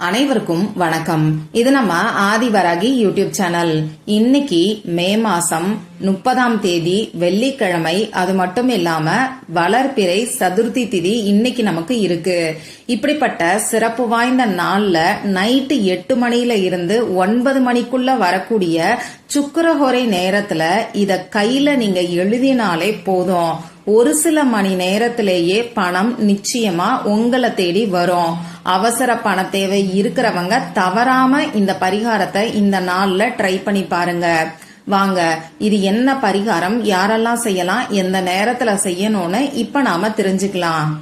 அனைவருக்கும் வணக்கம். இது நம்ம ஆதிவராகி யூடியூப் சேனல். இன்னைக்கு மே மாசம் முப்பதாம் தேதி வெள்ளிக்கிழமை. அது மட்டும் இல்லாம வளர்பிறை சதுர்த்தி திதி இன்னைக்கு நமக்கு இருக்கு. இப்படிப்பட்ட சிறப்பு வாய்ந்த நாள்ல நைட்டு எட்டு மணியில இருந்து ஒன்பது மணிக்குள்ள வரக்கூடிய சுக்கரஹொரை நேரத்துல இத கையில நீங்க எழுதினாலே போதும். ஒரு சில மணி நேரத்திலேயே பணம் நிச்சயமா உங்களை தேடி வரும். அவசர பண தேவை இருக்கிறவங்க தவறாம இந்த பரிகாரத்தை இந்த நாள்ல ட்ரை பண்ணி பாருங்க. வாங்க இது என்ன பரிகாரம்? யாரெல்லாம் செய்யலாம்? எந்த நேரத்துல செய்யணும்னு இப்ப நாம தெரிஞ்சுக்கலாம்.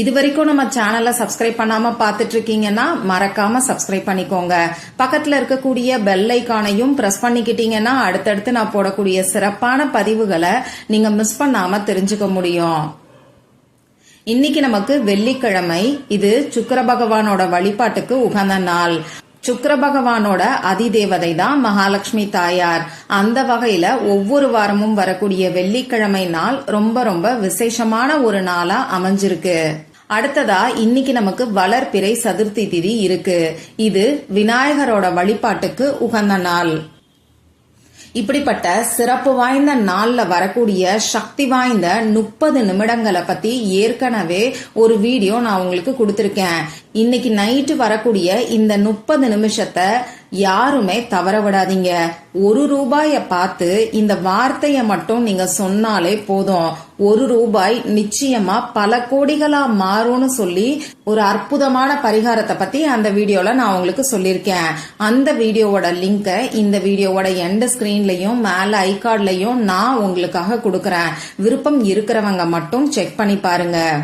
இது வரைக்கும் நம்ம சேனலை சப்ஸ்கிரைப் பண்ணாம பார்த்துட்டு இருக்கீங்கன்னா மறக்காம சப்ஸ்கிரைப் பண்ணிக்கோங்க. பக்கத்துல இருக்கக்கூடிய பெல் ஐக்கானையும் பிரஸ் பண்ணிக்கிட்டீங்கன்னா அடுத்தடுத்து நான் போடக்கூடிய சிறப்பான பதிவுகளை நீங்க மிஸ் பண்ணாம தெரிஞ்சுக்க முடியும். இன்னைக்கு நமக்கு வெள்ளிக்கிழமை. இது சுக்கர பகவானோட வழிபாட்டுக்கு உகந்த நாள். சுக்கர பகவானோட அதிதேவதை தான் மகாலட்சுமி தாயார். அந்த வகையில ஒவ்வொரு வாரமும் வரக்கூடிய வெள்ளிக்கிழமை நாள் ரொம்ப ரொம்ப விசேஷமான ஒரு நாளா அமைஞ்சிருக்கு. அடுத்ததா இன்னைக்கு நமக்கு வளர்பிறை சதுர்த்தி திதி இருக்கு. இது விநாயகரோட வழிபாட்டுக்கு உகந்த நாள். இப்படிப்பட்ட சிறப்பு வாய்ந்த நாள்ல வரக்கூடிய சக்தி வாய்ந்த முப்பது நிமிடங்களை பத்தி ஏற்கனவே ஒரு வீடியோ நான் உங்களுக்கு கொடுத்திருக்கேன். இன்னைக்கு நைட்டு வரக்கூடிய இந்த முப்பது நிமிஷத்தை யாருமே தவற விடாதீங்க. ஒரு ரூபாய பார்த்து இந்த வார்த்தைய மட்டும் நீங்க சொன்னாலே போதும். ஒரு ரூபாய் நிச்சயமா பல கோடிகளா மாறும்னு சொல்லி ஒரு அற்புதமான பரிகாரத்தை பத்தி அந்த வீடியோல நான் உங்களுக்கு சொல்லியிருக்கேன். அந்த வீடியோவோட லிங்க இந்த வீடியோவோட எண்ட் ஸ்கிரீன்லயும் மேல ஐகார்ட்லயும் நான் உங்களுக்காக கொடுக்கறேன். விருப்பம் இருக்கிறவங்க மட்டும் செக் பண்ணி பாருங்க.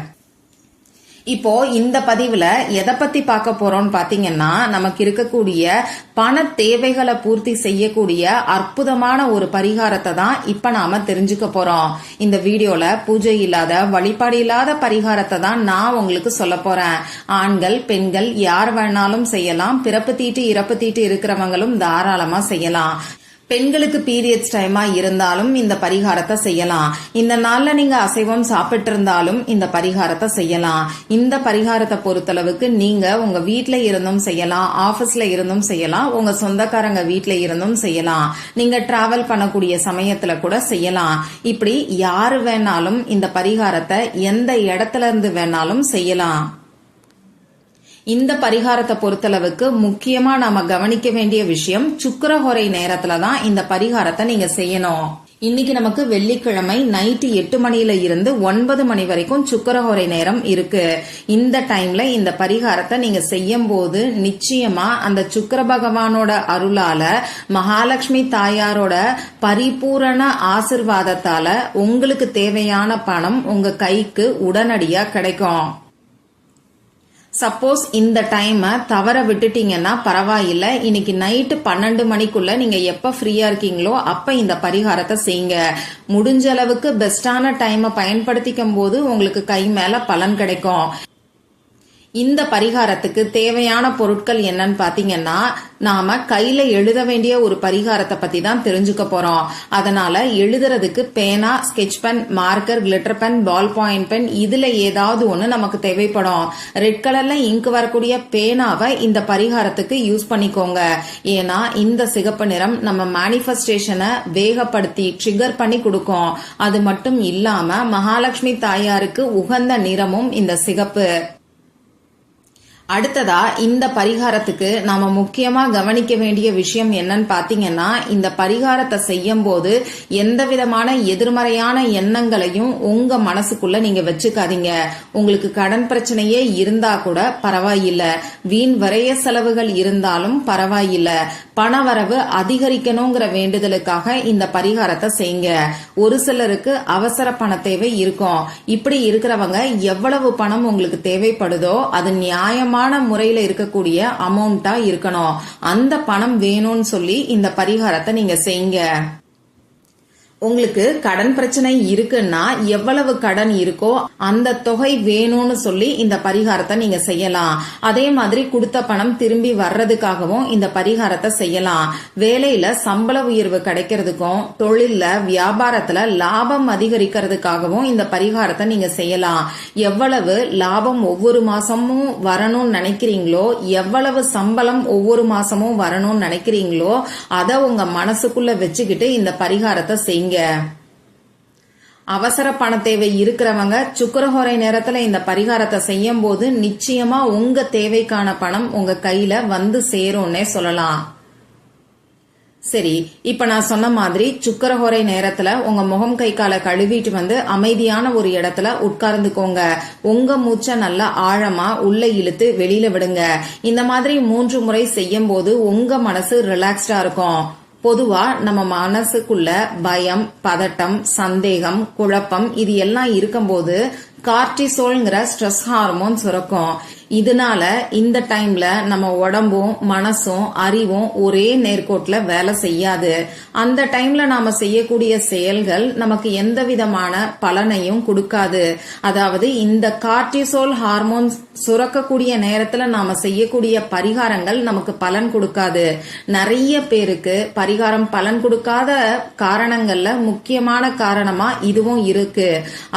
இப்போ இந்த பதிவுல எதை பத்தி பார்க்க போறோம்னு பாத்தீங்கன்னா நமக்கு இருக்கக்கூடிய பண தேவைகளை பூர்த்தி செய்யக்கூடிய அற்புதமான ஒரு பரிகாரத்தை தான் இப்ப நாம தெரிஞ்சுக்க போறோம். இந்த வீடியோல பூஜை இல்லாத வழிபாடு இல்லாத பரிகாரத்தை தான் நான் உங்களுக்கு சொல்ல போறேன். ஆண்கள் பெண்கள் யார் வேணாலும் செய்யலாம். பிறப்பு தீட்டு இறப்பு தீட்டு இருக்கிறவங்களும் தாராளமா செய்யலாம். பெண்களுக்கு பீரியட்ஸ் டைமா இருந்தாலும் இந்த பரிகாரத்தை செய்யலாம். இந்த நாள்ல நீங்க அசைவம் சாப்பிட்டு இருந்தாலும் இந்த பரிகாரத்தை செய்யலாம். இந்த பரிகாரத்தை பொறுத்தளவுக்கு நீங்க உங்க வீட்ல இருந்தும் செய்யலாம் ஆபீஸ்ல இருந்தும் செய்யலாம் உங்க சொந்தக்காரங்க வீட்ல இருந்தும் செய்யலாம். நீங்க டிராவல் பண்ணக்கூடிய சமயத்துல கூட செய்யலாம். இப்படி யாரு வேணாலும் இந்த பரிகாரத்தை எந்த இடத்துல இருந்து வேணாலும் செய்யலாம். இந்த பரிகாரத்தை பொறுத்தளவுக்கு முக்கியமா நாம கவனிக்க வேண்டிய விஷயம் சுக்கரஹொரை நேரத்துல தான் இந்த பரிகாரத்தை நீங்க செய்யணும். இன்னைக்கு நமக்கு வெள்ளிக்கிழமை நைட்டு எட்டு மணியில இருந்து ஒன்பது மணி வரைக்கும் சுக்கரஹொரை நேரம் இருக்கு. இந்த டைம்ல இந்த பரிகாரத்தை நீங்க செய்யும் போது நிச்சயமா அந்த சுக்கர பகவானோட அருளால மகாலட்சுமி தாயாரோட பரிபூரண ஆசிர்வாதத்தால உங்களுக்கு தேவையான பணம் உங்க கைக்கு உடனடியா கிடைக்கும். சப்போஸ் இந்த டைமை தவற விட்டுட்டீங்கன்னா பரவாயில்ல. இன்னைக்கு நைட்டு பன்னெண்டு மணிக்குள்ள நீங்க எப்ப ஃப்ரீயா இருக்கீங்களோ அப்ப இந்த பரிகாரத்தை செய்யுங்க. முடிஞ்ச அளவுக்கு பெஸ்டான டைமை பயன்படுத்திக்கும் போது உங்களுக்கு கை மேல பலன் கிடைக்கும். இந்த பரிகாரத்துக்கு தேவையான பொருட்கள் என்னன்னு பாத்தீங்கன்னா நாம கையில எழுத வேண்டிய ஒரு பரிகாரத்தை பத்தி தான் தெரிஞ்சுக்க போறோம். அதனால எழுதுறதுக்கு பேனா sketch pen marker glitter pen ball point pen இதுல ஏதாவது ஒண்ணு நமக்கு தேவைப்படும். ரெட் கலர்ல இங்க் வரக்கூடிய பேனாவை இந்த பரிகாரத்துக்கு யூஸ் பண்ணிக்கோங்க. ஏன்னா இந்த சிகப்பு நிறம் நம்ம மேனிஃபெஸ்டேஷனை வேகப்படுத்தி ட்ரிகர் பண்ணி கொடுக்கும். அது மட்டும் இல்லாம மகாலட்சுமி தாயாருக்கு உகந்த நிறமும் இந்த சிகப்பு. அடுத்ததா இந்த பரிகாரத்துக்கு நாம முக்கியமா கவனிக்க வேண்டிய விஷயம் என்னன்னு பாத்தீங்கன்னா இந்த பரிகாரத்தை செய்யும் போது எந்த விதமான எதிர்மறையான எண்ணங்களையும் உங்க மனசுக்குள்ள நீங்க வச்சுக்காதீங்க. உங்களுக்கு கடன் பிரச்சனையே இருந்தா கூட பரவாயில்ல. வீண் வரைய செலவுகள் இருந்தாலும் பரவாயில்ல. பணவரவு அதிகரிக்கணுங்கிற வேண்டுதலுக்காக இந்த பரிகாரத்தை செய்யுங்க. ஒரு சிலருக்கு அவசர பண தேவை இருக்கும். இப்படி இருக்கிறவங்க எவ்வளவு பணம் உங்களுக்கு தேவைப்படுதோ அது நியாயமான முறையில இருக்கக்கூடிய அமௌண்டா இருக்கணும். அந்த பணம் வேணும்னு சொல்லி இந்த பரிகாரத்தை நீங்க செய்யுங்க. உங்களுக்கு கடன் பிரச்சனை இருக்குன்னா எவ்வளவு கடன் இருக்கோ அந்த தொகை வேணும்னு சொல்லி இந்த பரிகாரத்தை நீங்க செய்யலாம். அதே மாதிரி கொடுத்த பணம் திரும்பி வர்றதுக்காகவும் இந்த பரிகாரத்தை செய்யலாம். வேலையில சம்பள உயர்வு கிடைக்கிறதுக்கும் தொழில்ல வியாபாரத்துல லாபம் அதிகரிக்கிறதுக்காகவும் இந்த பரிகாரத்தை நீங்க செய்யலாம். எவ்வளவு லாபம் ஒவ்வொரு மாசமும் வரணும்னு நினைக்கிறீங்களோ எவ்வளவு சம்பளம் ஒவ்வொரு மாசமும் வரணும்னு நினைக்கிறீங்களோ அதை உங்க மனசுக்குள்ள வச்சுக்கிட்டு இந்த பரிகாரத்தை செய்யுங்க. அவசர பண தேவை இருக்கிறவங்க சுக்கரஹோரை நேரத்துல இந்த பரிகாரத்தை செய்யும் போது நிச்சயமா உங்க தேவைக்கான பணம் உங்க கையில வந்து சேரும்னே சொல்லலாம். சரி இப்ப நான் சொன்ன மாதிரி சுக்கரஹோரை நேரத்துல உங்க முகம் கை காலை கழுவிட்டு வந்து அமைதியான ஒரு இடத்துல உட்கார்ந்துக்கோங்க. உங்க மூச்சை நல்லா ஆழமா உள்ள இழுத்து வெளியில விடுங்க. இந்த மாதிரி மூன்று முறை செய்யும் போது உங்க மனசு ரிலாக்ஸ்டா இருக்கும். பொதுவா நம்ம மனசுக்குள்ள பயம் பதட்டம் சந்தேகம் குழப்பம் இது எல்லாம் இருக்கும்போது கார்டிசோல்ங்கிற ஸ்ட்ரெஸ் ஹார்மோன் சுரக்கும். இதனால இந்த டைம்ல நம்ம உடம்பும் மனசும் அறிவும் ஒரே நேர்கோட்ல வேலை செய்யாது. அந்த டைம்ல நாம செய்யக்கூடிய செயல்கள் நமக்கு எந்த விதமான பலனையும் கொடுக்காது. அதாவது இந்த கார்டிசோல் ஹார்மோன் சுரக்கக்கூடிய நேரத்துல நாம செய்யக்கூடிய பரிகாரங்கள் நமக்கு பலன் கொடுக்காது. நிறைய பேருக்கு பரிகாரம் பலன் கொடுக்காத காரணங்கள்ல முக்கியமான காரணமா இதுவும் இருக்கு.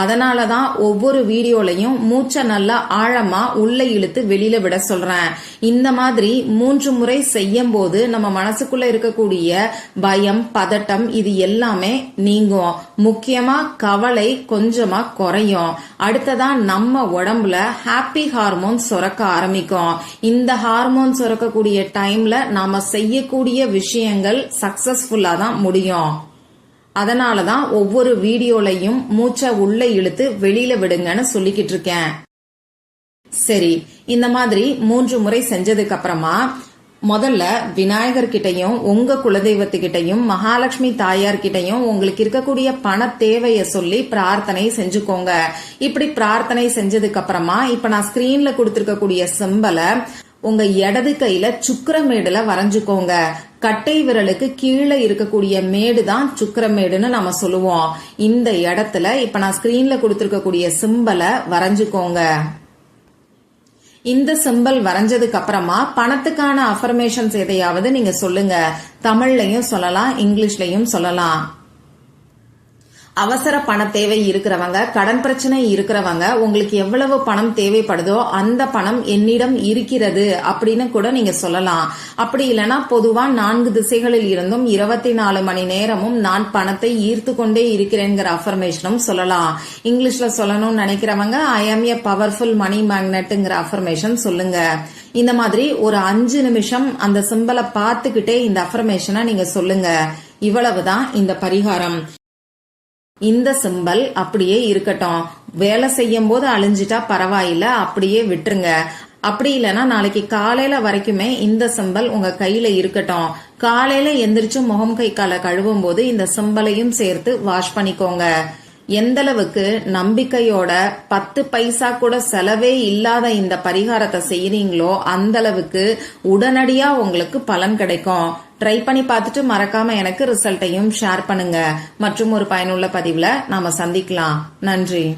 அதனாலதான் ஒவ்வொரு வீடியோலையும் மூச்சை நல்லா ஆழமா உள்ள இழுத்து வெளியில விட சொல்றேன். இந்த மாதிரி மூன்று முறை செய்யும் போது நம்ம மனசுக்குள்ள இருக்கக்கூடிய பயம் பதட்டம் இது எல்லாமே நீங்கும். முக்கியமா கவலை கொஞ்சமா குறையும். அடுத்ததா நம்ம உடம்புல ஹாப்பி ஹார்மோன் சுரக்க ஆரம்பிக்கும். இந்த ஹார்மோன் சுரக்கக்கூடிய டைம்ல நாம செய்யக்கூடிய விஷயங்கள் சக்சஸ்ஃபுல்லா தான் முடியும். அதனாலதான் ஒவ்வொரு வீடியோலையும் மூச்சை உள்ள இழுத்து வெளியில விடுங்கன்னு சொல்லிக்கிட்டு இருக்கேன். சரி இந்த மாதிரி மூன்று முறை செஞ்சதுக்கு அப்புறமா முதல்ல விநாயகர் கிட்டையும் உங்க குலதெய்வத்துக்கிட்டையும் மகாலட்சுமி தாயார் கிட்டையும் உங்களுக்கு இருக்கக்கூடிய பண தேவைய சொல்லி பிரார்த்தனை செஞ்சுக்கோங்க. இப்படி பிரார்த்தனை செஞ்சதுக்கு அப்புறமா இப்ப நான் ஸ்கிரீன்ல கொடுத்திருக்கக்கூடிய சிம்பலை உங்க இடது கையில சுக்கரமேடுல வரைஞ்சுக்கோங்க. கட்டை விரலுக்கு கீழே இருக்கக்கூடிய மேடு தான் சுக்கரமேடுன்னு நம்ம சொல்லுவோம். இந்த இடத்துல இப்ப நான் ஸ்கிரீன்ல கொடுத்திருக்கக்கூடிய சிம்பலை வரைஞ்சுக்கோங்க. இந்த சிம்பல் வரைஞ்சதுக்கு அப்புறமா பணத்துக்கான அஃபர்மேஷன்ஸ் எதையாவது நீங்க சொல்லுங்க. தமிழ்லையும் சொல்லலாம் இங்கிலீஷ்லயும் சொல்லலாம். அவசர பண தேவை இருக்கிறவங்க கடன் பிரச்சனை இருக்கிறவங்க உங்களுக்கு எவ்வளவு பணம் தேவைப்படுதோ அந்த பணம் என்னிடம் இருக்கிறது அப்படின்னு கூட நீங்க சொல்லலாம். அப்படி இல்லைன்னா பொதுவா நான்கு திசைகளில் இருந்தும் இருபத்தி நாலு மணி நேரமும் நான் பணத்தை ஈர்த்து கொண்டே இருக்கிறேங்கிற அஃபர்மேஷனும் சொல்லலாம். இங்கிலீஷ்ல சொல்லணும்னு நினைக்கிறவங்க ஐ ஆம் ஏ பவர்ஃபுல் மணி மேக்னெட்டுங்கிற அஃபர்மேஷன் சொல்லுங்க. இந்த மாதிரி ஒரு அஞ்சு நிமிஷம் அந்த சிம்பலை பார்த்துக்கிட்டே இந்த அஃபர்மேஷனை நீங்க சொல்லுங்க. இவ்வளவுதான் இந்த பரிகாரம். இந்த சிம்பல் அப்படியே இருக்கட்டும். வேலை செய்யும் போது அழிஞ்சிட்டா பரவாயில்ல அப்படியே விட்டுருங்க. அப்படி இல்லைன்னா நாளைக்கு காலையில வரைக்குமே இந்த சிம்பல் உங்க கையில இருக்கட்டும். காலையில எந்திரிச்சு முகம் கை காலை கழுவும் போது இந்த சிம்பலையும் சேர்த்து வாஷ் பண்ணிக்கோங்க. எந்த அளவுக்கு நம்பிக்கையோட பத்து பைசா கூட செலவே இல்லாத இந்த பரிகாரத்தை செய்யறீங்களோ அந்த அளவுக்கு உடனடியா உங்களுக்கு பலன் கிடைக்கும். ட்ரை பண்ணி பார்த்துட்டு மறக்காம எனக்கு ரிசல்ட்டையும் ஷேர் பண்ணுங்க. மற்றும் ஒரு பயனுள்ள பதிவுல நாம சந்திக்கலாம். நன்றி.